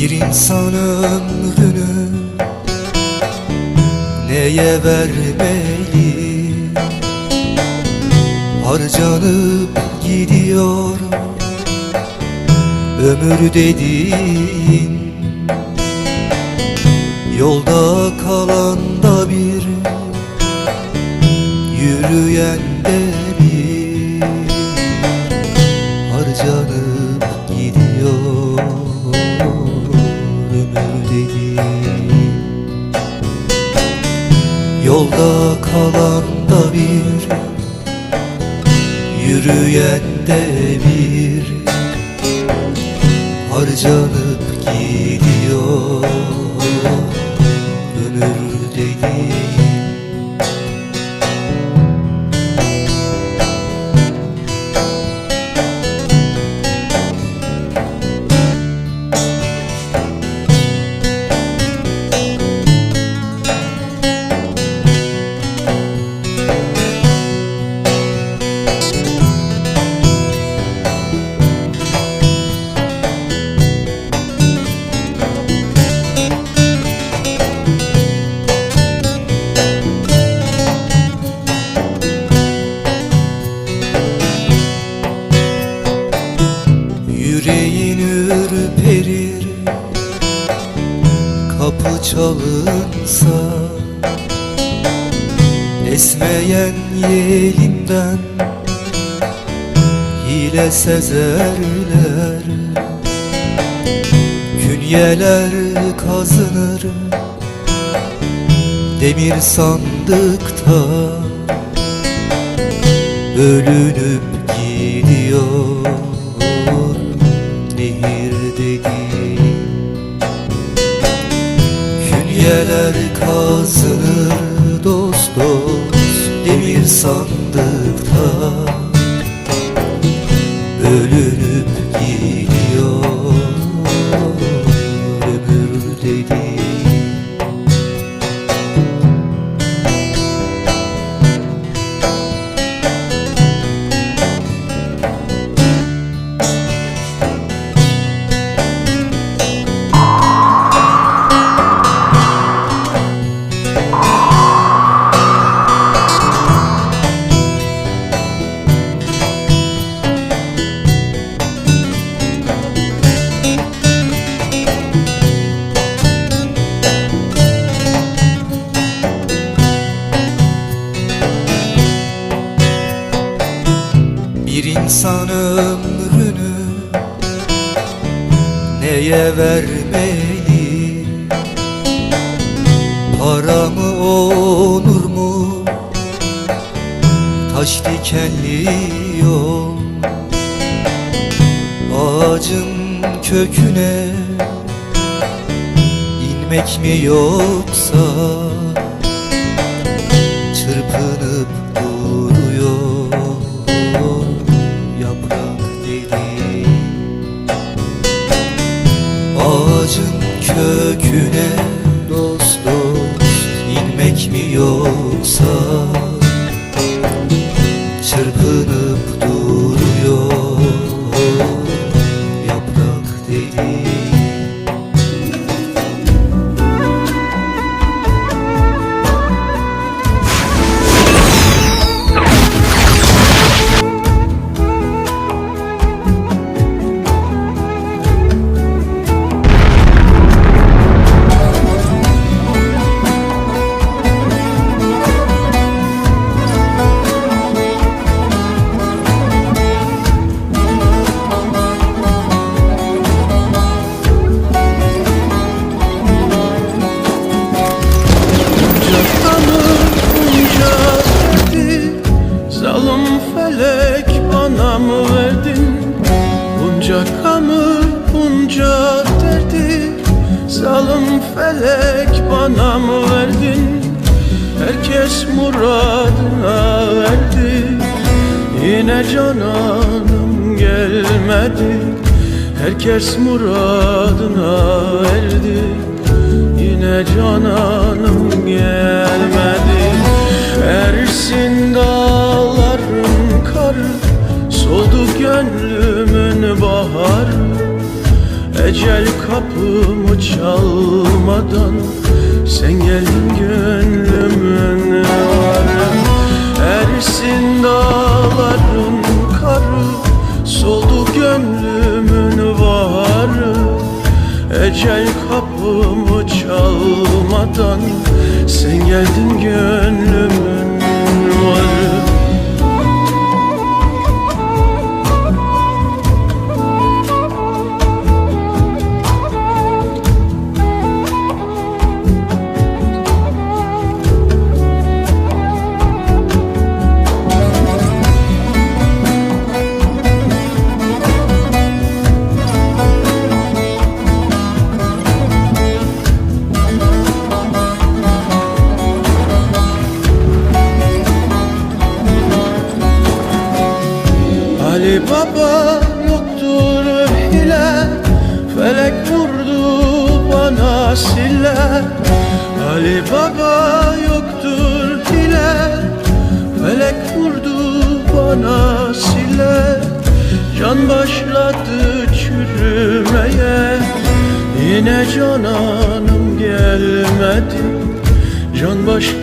Bir insan ömrünü neye vermeli? Harcanıp gidiyor ömür dediğin Yolda kalan da bir Yürüyen de bir. Harcanıp Yürüyen de bir Harcanıp gidiyor Kapı çalınsa Esmeyen yelinden Hile sezerler. Künyeler kazınır Demir sandıkta Bölünüp gidiyor Nehir kazınır insan ömrünü neye vermeli? Para mı onur mu? Taş dikenli yol Ağacın köküne inmek mi yoksa Çırpınıp duruyor Ağacın köküne dost dost inmek mi yoksa? Çırpınıp duruyor yaprak deli bana mı verdin Herkes muradına erdi Yine cananım gelmedi. Herkes muradına erdi Yine cananım gelmedi. Ersin dağların karı Soldu gönlümün baharı. Ecel kapımı çalmadan sen geldin gönlümün arı Ersin dağların karı Soldu gönlümün varı. Ecel kapımı çalmadan Sen geldin gönlümün varı. Ali Baba yoktur hile Felek vurdu bana sille. Ali Baba yoktur hile Felek vurdu bana sile Can başladı çürümeye Yine cananım gelmedi. Can başladı